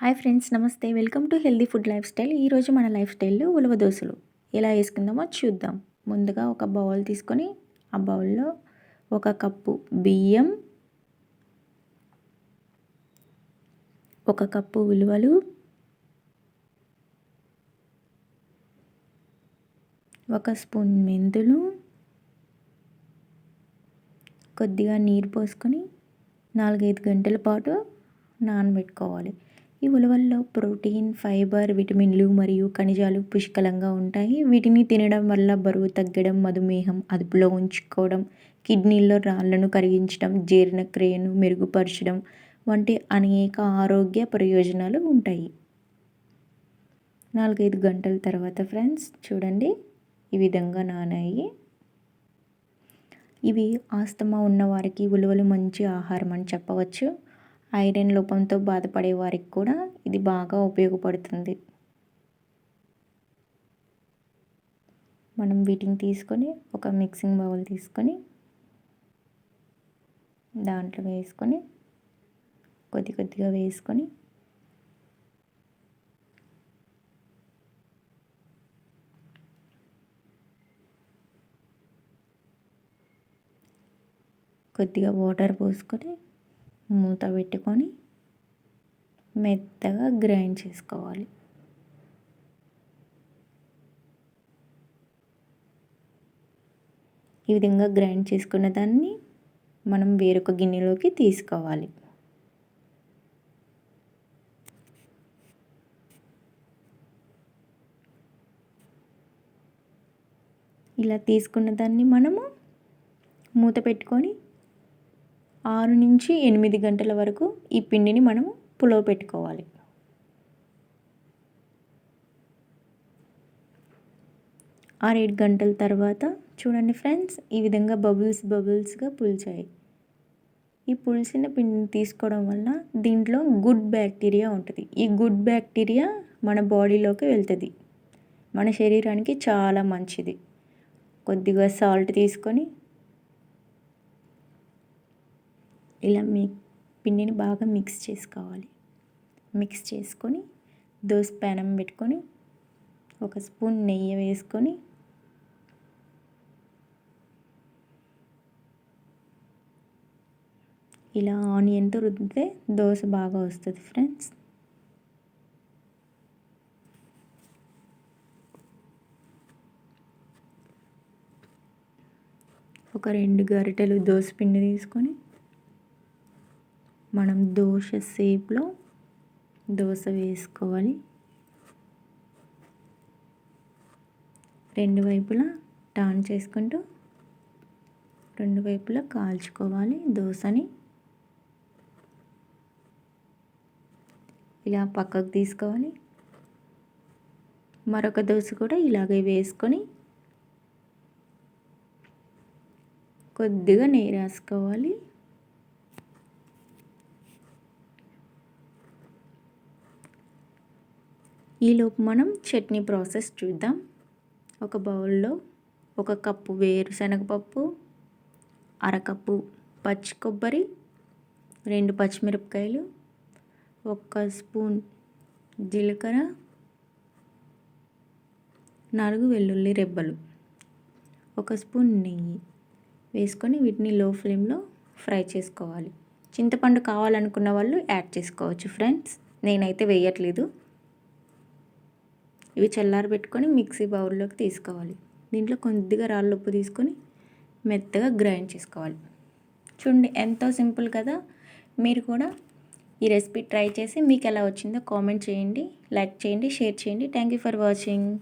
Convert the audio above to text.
Hi friends నమస్తే. Welcome to healthy food lifestyle. ఈరోజు మన లైఫ్ స్టైల్లో ఉలవ దోశలు. ఎలా వేసుకుందామో చూద్దాం. ముందుగా ఒక బౌల్ తీసుకొని ఆ బౌల్లో ఒక కప్పు బియ్యం ఒక కప్పు ఉలువలు ఒక స్పూన్ మెంతులు కొద్దిగా నీరు పోసుకొని నాలుగైదు గంటల పాటు నానబెట్టుకోవాలి. ఈ ఉలవల్లో ప్రోటీన్ ఫైబర్ విటమిన్లు మరియు ఖనిజాలు పుష్కలంగా ఉంటాయి. వీటిని తినడం వల్ల బరువు తగ్గడం మధుమేహం అదుపులో ఉంచుకోవడం కిడ్నీల్లో రాళ్ళను కరిగించడం జీర్ణక్రియను మెరుగుపరచడం వంటి అనేక ఆరోగ్య ప్రయోజనాలు ఉంటాయి. నాలుగైదు గంటల తర్వాత ఫ్రెండ్స్ చూడండి ఈ విధంగా నానాయి. ఇవి ఆస్తమా ఉన్నవారికి ఉలువలు మంచి ఆహారం అని చెప్పవచ్చు. ఐరన్ లోపంతో బాధపడే వారికి కూడా ఇది బాగా ఉపయోగపడుతుంది. మనం వీటిని తీసుకొని ఒక మిక్సింగ్ బౌల్ తీసుకొని దాంట్లో వేసుకొని కొద్ది కొద్దిగా వేసుకొని కొద్దిగా వాటర్ పోసుకొని మూత పెట్టుకొని మెత్తగా గ్రైండ్ చేసుకోవాలి. ఈ విధంగా గ్రైండ్ చేసుకున్న దాన్ని మనం వేరొక గిన్నెలోకి తీసుకోవాలి. ఇలా తీసుకున్న దాన్ని మనము మూత పెట్టుకొని ఆరు నుంచి ఎనిమిది గంటల వరకు ఈ పిండిని మనము పులో పెట్టుకోవాలి. ఆరేడు గంటల తర్వాత చూడండి ఫ్రెండ్స్ ఈ విధంగా బబుల్స్ బబుల్స్గా పులిచాయి. ఈ పులిసిన పిండిని తీసుకోవడం వల్ల దీంట్లో గుడ్ బ్యాక్టీరియా ఉంటుంది. ఈ గుడ్ బ్యాక్టీరియా మన బాడీలోకి వెళ్తుంది. మన శరీరానికి చాలా మంచిది. కొద్దిగా సాల్ట్ తీసుకొని ఇలా మీ పిండిని బాగా మిక్స్ చేసుకోవాలి. మిక్స్ చేసుకొని దోశ పెనం పెట్టుకొని ఒక స్పూన్ నెయ్యి వేసుకొని ఇలా ఆనియన్తో రుద్దితే దోశ బాగా వస్తుంది ఫ్రెండ్స్. ఒక రెండు గరిటెలు దోశ పిండి తీసుకొని మనం దోశ షేప్లో దోశ వేసుకోవాలి. రెండు వైపులా టర్న్ చేసుకుంటూ రెండు వైపులా కాల్చుకోవాలి దోశని. ఇలా పక్కకు తీసుకోవాలి. మరొక దోశ కూడా ఇలాగే వేసుకొని కొద్దిగా నెయ్యి రాసుకోవాలి. ఈలోపు మనం చట్నీ ప్రాసెస్ చూద్దాం. ఒక బౌల్లో ఒక కప్పు వేరుశనగపప్పు అరకప్పు పచ్చి కొబ్బరి రెండు పచ్చిమిరపకాయలు ఒక్క స్పూన్ జీలకర్ర నాలుగు వెల్లుల్లి రెబ్బలు ఒక స్పూన్ నెయ్యి వేసుకొని వీటిని లో ఫ్లేమ్లో ఫ్రై చేసుకోవాలి. చింతపండు కావాలనుకున్న వాళ్ళు యాడ్ చేసుకోవచ్చు ఫ్రెండ్స్. నేనైతే వేయట్లేదు. ఇవి చల్లారబెట్టుకొని మిక్సీ బౌల్లోకి తీసుకోవాలి. దీంట్లో కొద్దిగా రాళ్ళు ఉప్పు తీసుకొని మెత్తగా గ్రైండ్ చేసుకోవాలి. చూడండి ఎంతో సింపుల్ కదా? మీరు కూడా ఈ రెసిపీ ట్రై చేసి మీకు ఎలా వచ్చిందో కామెంట్ చేయండి లైక్ చేయండి షేర్ చేయండి. Thank you for watching.